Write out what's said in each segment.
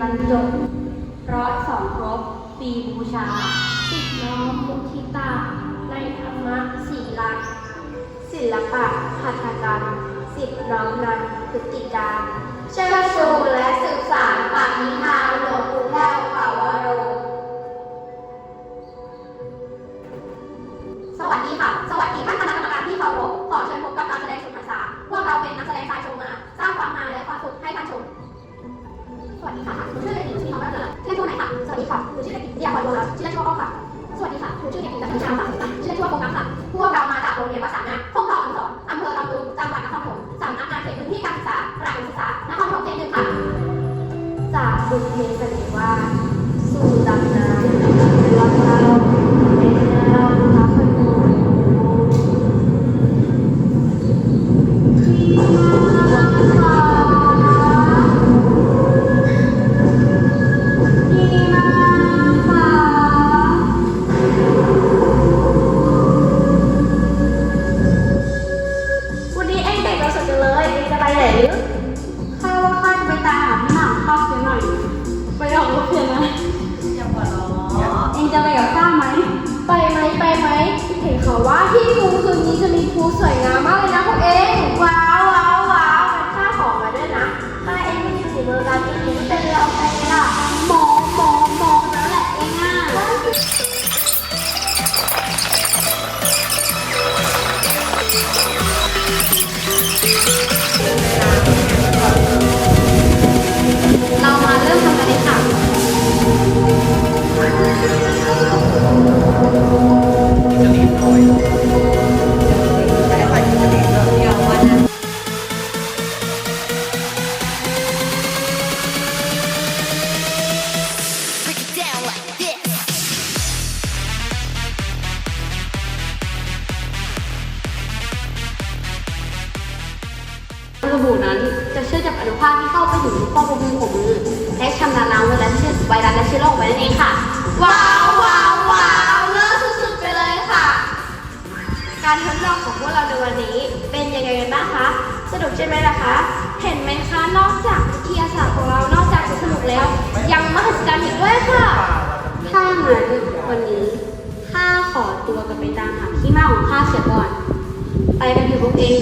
บรรจบร้อยสองครบปีบูชาสิบน้อมมุทิตา ในธรรมะสีลักษณ์ศิลปะหัตถกรรมสิบน้อมนำพฤติการเชิดชูและสืบสานปณิธานหลวงปู่แก้วปาวโร สวัสดีค่ะ สวัสดีท่านคณะกรรมการที่เคารพ วัสดีค่ะหนูชื่อเด็กหญิงชื่อน้องรัตนาชื่อเล่นชื่อไหนค่ะ สวัสดีค่ะหนูชื่อเด็กหญิงเดียพรโยรัตน์ชื่อเล่นชื่อว่าอ้อมค่ะ สวัสดีค่ะหนูชื่อเด็กหญิงจันทิชาค่ะชื่อเล่นชื่อว่าโคงน้ำค่ะ พวกเรามาจากโรงเรียนวัดสามนาคงทองอนสรณ์อำเภอลำพูนจังหวัดนครปฐมสำนักงานเขตพื้นที่การศึกษาประถมศึกษานครปฐมเขตหนึ่งค่ะ จากบทเพลงเสน่ห์ ถึงข้อประมุของมือและชำระล้างไวรัสเชื้อไวรัสและเชื้อโรคไว้นั่นเองค่ะ ว้าวว้าวว้าวเลิศสุดๆไปเลยค่ะ การทดลองของพวกเราในวันนี้เป็นยังไงกันบ้างคะสนุกใช่ไหมล่ะคะ เห็นไหมคะ นอกจากวิทยาศาสตร์ของเรา นอกจากจะสนุกแล้ว ยังมหัศจรรย์อีกด้วยค่ะ ถ้างั้นวันนี้ข้าขอตัวกลับไปตามหาที่มาของข้าเสียก่อน ไปกันเถอะพวกเอง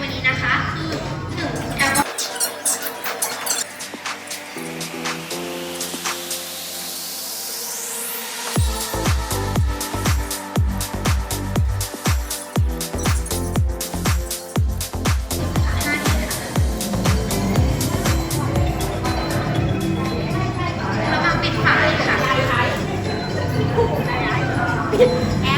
วันนี้นะคะคือ1แอลกอฮอล์ปิดฝาเลยค่ะแอ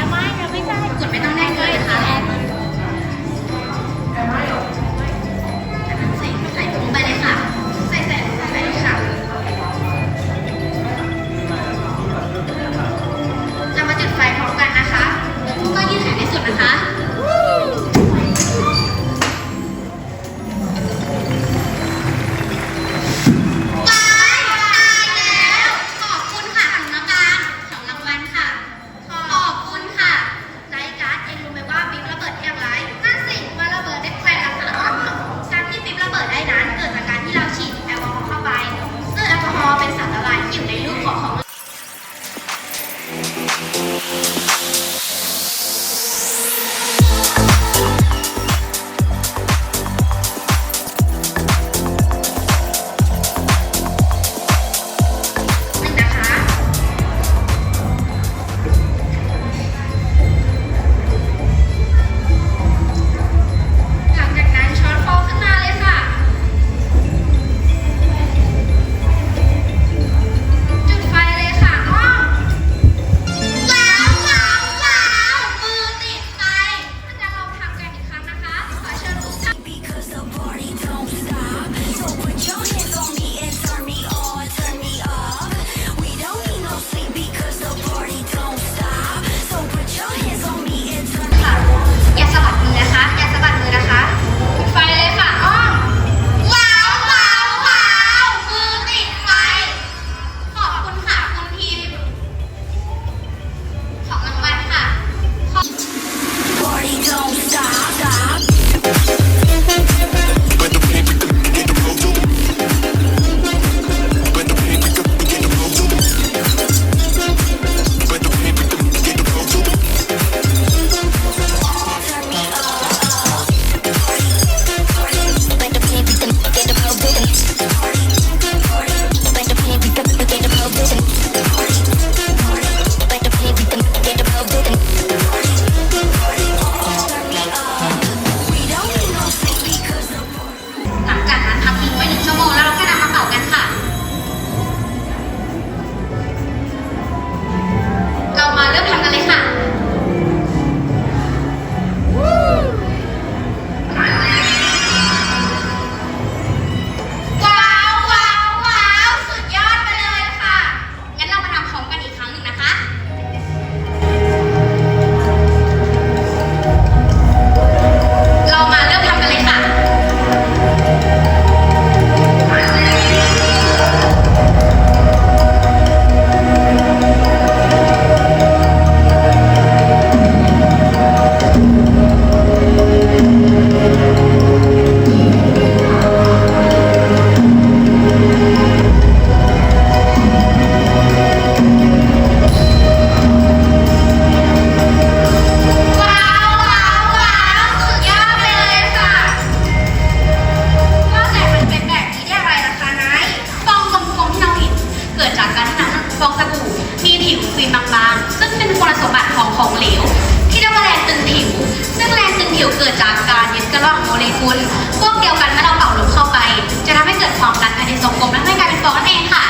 ผิวฟิล์มบางๆ ซึ่งเป็นคุณสมบัติของของเหลว ที่เรียกว่าแรงตึงผิว ซึ่งแรงตึงผิวเกิดจากการยึดกันระหว่างโมเลกุล พวกเดียวกันเมื่อเราเป่าลมเข้าไป จะทำให้เกิดความดันภายในทรงกลมและให้กลายเป็นฟองนั่นเองค่ะ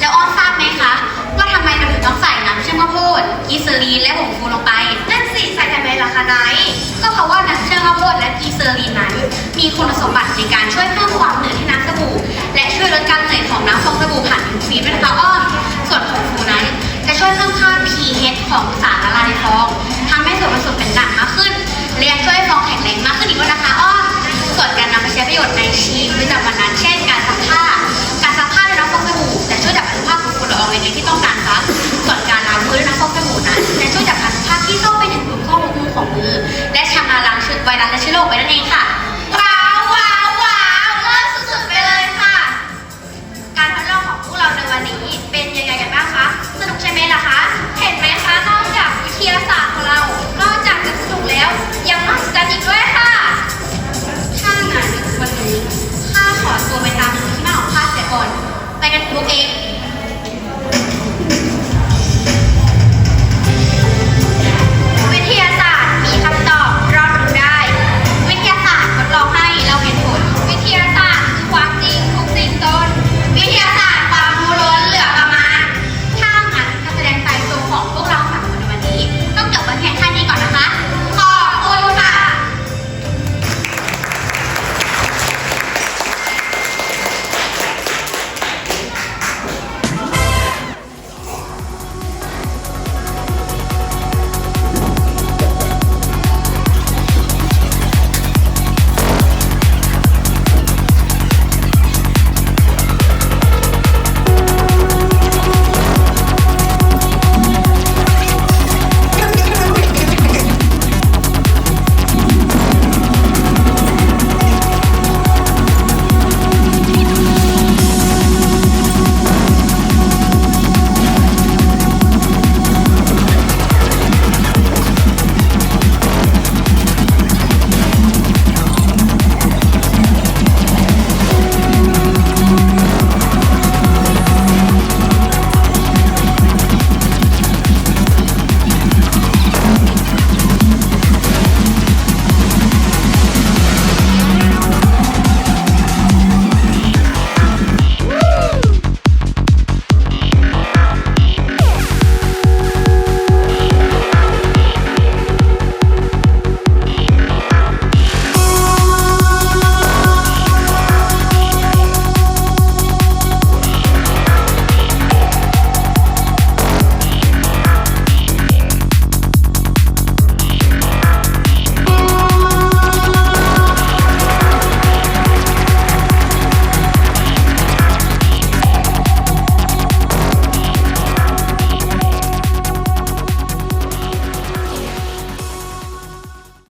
แล้วอ้อนทราบไหมคะ ว่าทำไมเราถึงต้องใส่น้ำเชื่อมข้าวโพดกีเซอรีนและผงฟูลงไป นั่นสิใส่ทำไมล่ะคะนายก็เพราะว่าน้ำเชื่อมข้าวโพดและกีเซอรีนนั้นมีคุณสมบัติในการช่วยเพิ่มความเหนืดให้น้ำสบู่และช่วยลดการเหนื่อยของน้ำฟองสบู่ผ่านผิวฟิล์มด้วยนะคะอ้อมส่วนผงฟูนั้น จะช่วยเพิ่มค่า pH ของสารละลายในฟองทำให้ส่วนผสมเป็นด่างมากขึ้น และยัช่วยฟองแข็งแรงมากขึ้นอีกด้วยนะคะอ้อส่วนการนำไปใช้ประโยชน์ในชีวิตประจำวันนั้น เช่น การซักผ้า การซักผ้าในน้ำฟองสบู่จะช่วยดับอนุภาคของฝุ่นละอองในที่ต้องการซักส่วนการล้างมือด้วยน้ำฟองสบู่นั้นจะช่วยดับ